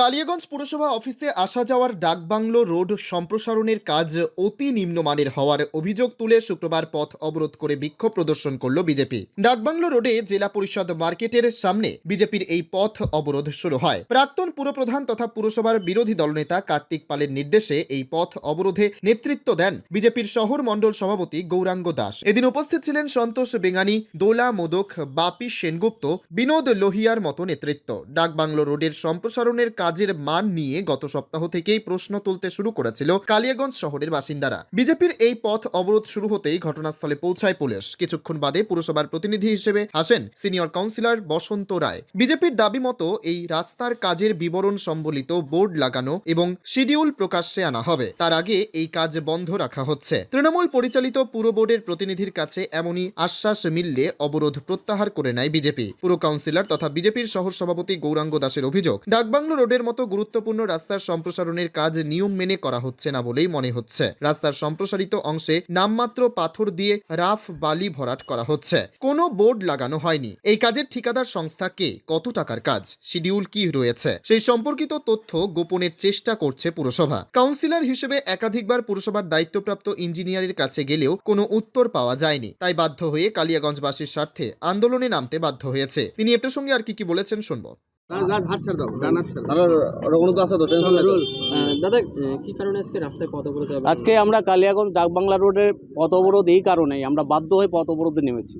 কালিয়াগঞ্জ পুরসভা অফিসে আসা যাওয়ার ডাকবাংলো রোড সম্প্রসারণের কাজ অতি নিম্নমানের হওয়ার অভিযোগ তুলে শুক্রবার পথ অবরোধ করে বিক্ষোভ প্রদর্শন করল বিজেপি। ডাকবাংলো রোডে জেলা পরিষদ মার্কেটের সামনে বিজেপির এই পথ অবরোধ শুরু হয়। প্রাক্তন পুরপ্রধান তথা পুরসভার বিরোধী দলনেতা কার্তিক পালের নির্দেশে এই পথ অবরোধে নেতৃত্ব দেন বিজেপির শহর মণ্ডল সভাপতি গৌরাঙ্গ দাস। এদিন উপস্থিত ছিলেন সন্তোষ বেঙ্গানি দোলা মোদক, বাপি সেনগুপ্ত, বিনোদ লোহিয়ার মতো নেতৃত্ব। ডাকবাংলো রোডের সম্প্রসারণের কাজের মান নিয়ে গত সপ্তাহ থেকেই প্রশ্ন তুলতে শুরু করেছিল কালিয়াগঞ্জ শহরের বাসিন্দারা। বিজেপির এই পথ অবরোধ শুরু হতেই ঘটনাস্থলে পৌঁছায় পুলিশ। কিছুক্ষণ বাদে পুরসভার প্রতিনিধি হিসেবে আসেন সিনিয়র কাউন্সিলর বসন্ত রায়। বিজেপির দাবি মতো এই রাস্তার কাজের বিবরণ সম্বলিত বোর্ড লাগানো এবং শিডিউল প্রকাশ্যে আনা হবে। তার আগে এই কাজ বন্ধ রাখা হচ্ছে। তৃণমূল পরিচালিত পুর বোর্ডের প্রতিনিধির কাছে এমনই আশ্বাস মিললে অবরোধ প্রত্যাহার করে নেয় বিজেপি। পুর কাউন্সিলর তথা বিজেপির শহর সভাপতি গৌরাঙ্গ দাসের অভিযোগ, ডাকবাংলো রোডের মতো গুরুত্বপূর্ণ রাস্তার সম্প্রসারণের কাজ নিয়ম মেনে করা হচ্ছে না বলেই মনে হচ্ছে। রাস্তার সম্প্রসারিত অংশে নামমাত্র পাথর দিয়ে রাফ বালি ভরাট করা হচ্ছে। কোনো বোর্ড লাগানো হয়নি। এই কাজের ঠিকাদার সংস্থা কে? কত টাকার কাজ? শিডিউল কি রয়েছে? সেই সম্পর্কিত তথ্য গোপনের চেষ্টা করছে পুরসভা। কাউন্সিলর হিসেবে একাধিকবার পুরসভার দায়িত্বপ্রাপ্ত ইঞ্জিনিয়ারের কাছে গেলেও কোনো উত্তর পাওয়া যায়নি। তাই বাধ্য হয়ে কালিয়াগঞ্জবাসীর স্বার্থে আন্দোলনে নামতে বাধ্য হয়েছে। তিনি এ প্রসঙ্গে আর কি কি বলেছেন শুনব। হাত ছাড় দাও ডান হাত ছাড় দাও। তাহলে ওরকম তো আছে তো টেনশন নেই তো? আহ, দাদা আহ, কি কারণে আজকে রাস্তায় পথ অবরোধ হবে? আজকে আমরা কালিয়াগঞ্জ ডাকবাংলা রোডের পথ অবরোধ এই কারণেই আমরা বাধ্য হয়ে পথ অবরোধে নেমেছি।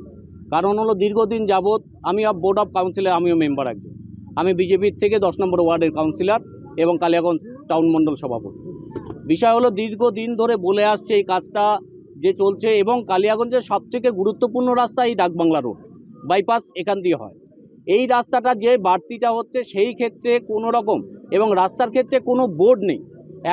কারণ হলো দীর্ঘদিন যাবৎ আমি বোর্ড অফ কাউন্সিলর আমিও মেম্বার একজন। আমি বিজেপির থেকে দশ নম্বর ওয়ার্ডের কাউন্সিলর এবং কালিয়াগঞ্জ টাউন মণ্ডল সভাপতি। বিষয় হলো দীর্ঘদিন ধরে বলে আসছে এই কাজটা যে চলছে এবং কালিয়াগঞ্জের সবথেকে গুরুত্বপূর্ণ রাস্তা এই ডাকবাংলা রোড বাইপাস এখান দিয়ে হয়। এই রাস্তাটা যে বাড়তিটা হচ্ছে সেই ক্ষেত্রে কোনো রকম এবং রাস্তার ক্ষেত্রে কোনো বোর্ড নেই।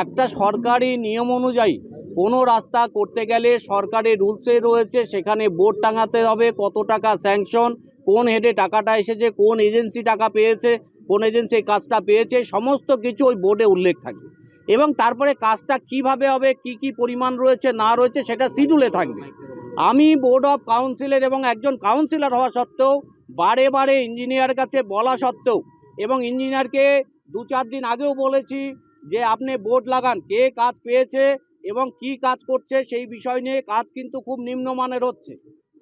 একটা সরকারি নিয়ম অনুযায়ী কোনো রাস্তা করতে গেলে সরকারি রুলসে রয়েছে, সেখানে বোর্ড টাঙাতে হবে কত টাকা স্যাংশন, কোন হেডে টাকাটা এসেছে, কোন এজেন্সি টাকা পেয়েছে, কোন এজেন্সি কাজটা পেয়েছে, সমস্ত কিছু ওই বোর্ডে উল্লেখ থাকে। এবং তারপরে কাজটা কীভাবে হবে, কি কি পরিমাণ রয়েছে, না রয়েছে, সেটা শিডিউলে থাকবে। আমি বোর্ড অফ কাউন্সিলর এবং একজন কাউন্সিলর হওয়া সত্ত্বেও বারে বারে ইঞ্জিনিয়ার কাছে বলা সত্ত্বেও এবং ইঞ্জিনিয়ারকে দু চার দিন আগেও বলেছি যে, আপনি বোর্ড লাগান, কে কাজ পেয়েছে এবং কি কাজ করছে সেই বিষয় নিয়ে কাজ কিন্তু খুব নিম্নমানের হচ্ছে।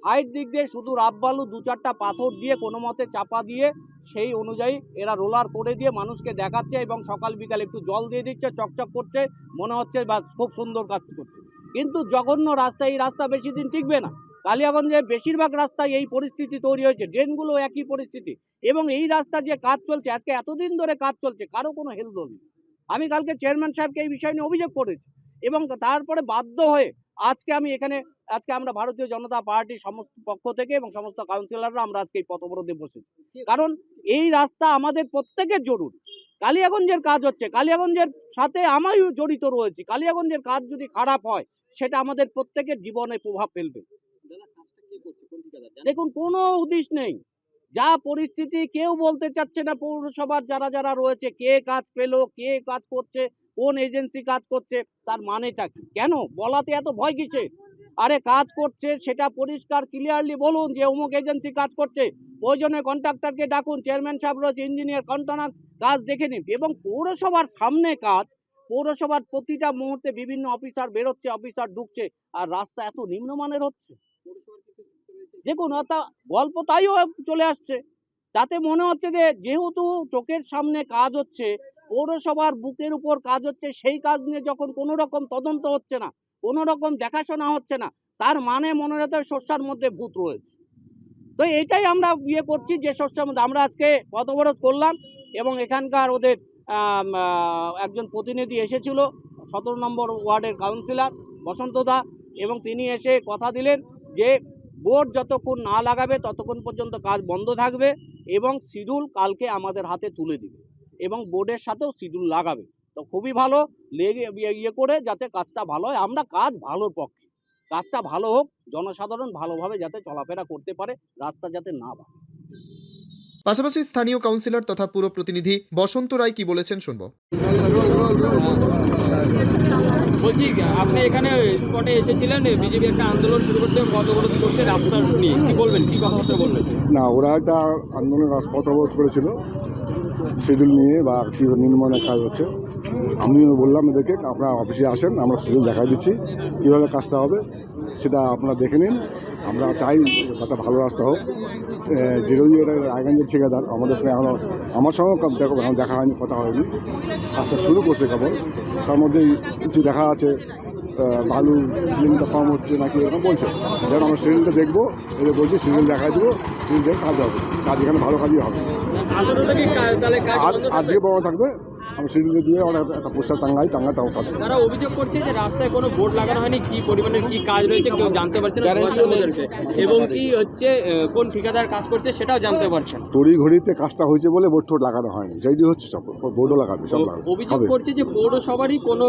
সাইড দিক দিয়ে শুধু রাববালু দু চারটা পাথর দিয়ে কোনো মতে চাপা দিয়ে সেই অনুযায়ী এরা রোলার করে দিয়ে মানুষকে দেখাচ্ছে এবং সকাল বিকাল একটু জল দিয়ে দিচ্ছে, চকচক করছে, মনে হচ্ছে বা খুব সুন্দর কাজ করছে। কিন্তু জঘন্য রাস্তা, এই রাস্তা বেশি দিন টিকবে না। কালিয়াগঞ্জে বেশিরভাগ রাস্তায় এই পরিস্থিতি তৈরি হয়েছে। ড্রেনগুলো একই পরিস্থিতি। এবং এই রাস্তা যে কাজ চলছে। আজকে এতদিন ধরে কাজ চলছে। কারও কোনো হেলদোল নেই। আমি কালকে চেয়ারম্যান সাহেবকে এই বিষয় নিয়ে অভিযোগ করেছি। এবং তারপরে বাধ্য হয়ে আজকে আমি এখানে আজকে আমরা ভারতীয় জনতা পার্টির সমস্ত পক্ষ থেকে এবং সমস্ত কাউন্সিলররা আমরা আজকে এই পথ অবরোধে বসেছি কারণ এই রাস্তা আমাদের প্রত্যেকের জরুরি। কালিয়াগঞ্জের কাজ হচ্ছে কালিয়াগঞ্জের সাথে আমিও জড়িত রয়েছি। কালিয়াগঞ্জের কাজ যদি খারাপ হয় সেটা আমাদের প্রত্যেকের জীবনে প্রভাব ফেলবে দাদা কাজটা কে করছে? কোন ঠিকাদার? জানেন? দেখুন, কোনো উদ্দেশ নেই। যা পরিস্থিতি কেউ বলতে চাচ্ছে না, পৌরসভার যারা যারা রয়েছে, কে কাজ পেল, কে কাজ করছে, কোন এজেন্সি কাজ করছে, তার মানেটা কি? কেন? বলাতে এত ভয় কিসে আরে, কাজ করছে, সেটা পরিষ্কার ক্লিয়ারলি বলুন যে অমুক এজেন্সি কাজ করছে। প্রয়োজনে কন্ট্রাক্টরকে ডাকুন, চেয়ারম্যান সাহেব রয়েছে, ইঞ্জিনিয়ার কন্ট্রাক্ট কাজ দেখে নিন। এবং পৌরসভার সামনে কাজ, পৌরসভার প্রতিটা মুহূর্তে বিভিন্ন অফিসার বেরোচ্ছে, অফিসার ঢুকছে, আর রাস্তা এত নিম্নমানের হচ্ছে পৌরসভার কিছু সূত্র রয়েছে? দেখুন অর্থাৎ গল্প তাইও চলে আসছে। তাতে মনে হচ্ছে যে, যেহেতু চোখের সামনে কাজ হচ্ছে, পৌরসভার বুকের উপর কাজ হচ্ছে, সেই কাজ নিয়ে যখন কোনো রকম তদন্ত হচ্ছে না, কোনো রকম দেখাশোনা হচ্ছে না, তার মানে মনে হতে শস্যার মধ্যে ভূত রয়েছে। তো এটাই আমরা ইয়ে করছি যে শস্যের মধ্যে আমরা আজকে পথ অবরোধ করলাম এবং এখানকার ওদের একজন প্রতিনিধি এসেছিল, সতেরো নম্বর ওয়ার্ডের কাউন্সিলর বসন্ত দা, এবং তিনি এসে কথা দিলেন যে বোর্ড যতক্ষণ না লাগাবে, ততক্ষণ পর্যন্ত কাজ বন্ধ থাকবে এবং শিডিউল কালকে আমাদের হাতে তুলে দিবে এবং বোর্ডের সাথেও শিডিউল লাগাবে। তো খুবই ভালো, লেগে ইয়ে- ইয়ে করে যাতে কাজটা ভালো হয়। আমরা কাজ ভালোর পক্ষে। কাজটা ভালো হোক, জনসাধারণ ভালোভাবে যাতে চলাফেরা করতে পারে, রাস্তা যাতে না ভাঙে পাশাপাশি স্থানীয় কাউন্সিলর তথা পুরো প্রতিনিধি বসন্ত রায় কি বলেছেন শুনব। বলছি, আপনি এখানে স্পটে এসেছিলেন, বিজেপি একটা আন্দোলন শুরু করছে অবরোধ করছে রাস্তার নিয়ে। কি বলবেন, কি কথাবার্তা বলবেন? না, ওরা একটা আন্দোলন রাজপথ অবরোধ করেছিল। শিডিউল নিয়ে বা কী নির্মাণের কাজ হচ্ছে। আমিও বললাম এদেরকে, আপনারা অফিসে আসেন, আমরা শিডিউল দেখাই দিচ্ছি, কীভাবে কাজটা হবে, সেটা আপনারা দেখে নিন। আমরা চাই একটা ভালো রাস্তা হোক। যেরকম এটা রায়গঞ্জের ঠিকাদার আমাদের সঙ্গে এখনও আমার সঙ্গেও দেখো এখন দেখা হয়নি কথা হয়নি। কাজটা শুরু করছে কেবল। তার মধ্যে কিছু দেখা আছে বালু লিঙ্কটা কম হচ্ছে নাকি এরকম বলছে। যেন আমরা সিরিয়ালটা দেখব এদের বলছি সিরিয়াল দেখাই দেবো সিরিয়াল দেখে কাজ হবে। কাজ এখানে ভালো কাজই হবে। আপাতত কি কাজ আজ বন্ধ থাকবে? আমি সিরিয়ালে দিয়ে ওরা একটা পোস্টার টাঙ্গাই টাঙ্গাই তাও কাজ তারা অভিযোগ করছে যে রাস্তায় কোনো বোর্ড লাগানো হয়নি কি পরিমাণের কি কাজ রয়েছে কেউ জানতে পারছে না। এবং কি হচ্ছে কোন ঠিকাদার কাজ করছে সেটাও জানতে পারছেন তড়ি ঘড়িতে কাজটা হয়েছে বলে বোর্ড ঠোঁট লাগানো হয়নি সেইটি হচ্ছে সব বোর্ডও লাগাবে সব লাগাবে অভিযোগ করছে যে পৌরসভারই কোনো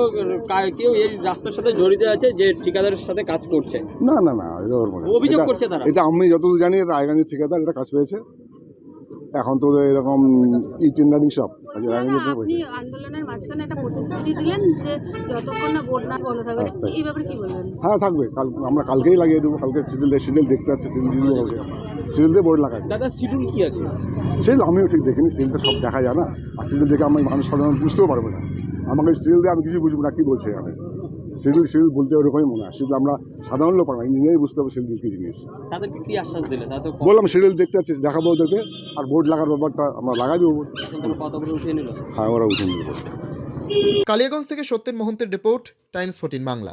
কেউ এই রাস্তার সাথে জড়িত আছে যে ঠিকাদারের সাথে কাজ করছে না না না। অভিযোগ করছে তারা। এটা আমি যতদূর জানি রায়গঞ্জের ঠিকাদার এটা কাজ পেয়েছে এখন তো এরকম ই টেন্ডারিং সব আচ্ছা, আপনি আন্দোলনের মাঝখানে একটা প্রতিশ্রুতি দিলেন যে যতক্ষণ না ভোট না বন্ধ থাকবে হ্যাঁ, এই ব্যাপারে কি বলবেন? হ্যাঁ থাকবে। কাল আমরা কালকেই লাগিয়ে দেবো। কালকে সিডিউল সিডিউল দেখতে পাচ্ছি সিডিউল দিয়ে বোর্ড লাগাই দাদা শিডিউল কি আছে? সিডিউল আমিও ঠিক দেখিনি। সিডিউলটা সব দেখা যায় না। আর সিডিউল দেখে আমি মানুষ সাধারণ বুঝতেও পারবে না। আমাকে সিডিউল দিয়ে আমি কিছু বুঝব না। কী বলছে এখানে? সিডিউল শিডিউল বলতে ওরকমই মনে হয়। সিডিউল আমরা সাধারণ লোক পারব নিজেই বুঝতে হবে শিডিউল কী জিনিস। তাদেরকে কি আশ্বাস দিলে? বললাম শিডিউল দেখতে যাচ্ছি দেখাবো ওদেরকে আর বোর্ড লাগার ব্যাপারটা আমরা লাগাই দেবো। হ্যাঁ ওরা উঠে নিয়ে কালিয়াগঞ্জ থেকে সত্যেন মহন্তের রিপোর্ট টাইমস ফোর্টিন বাংলা।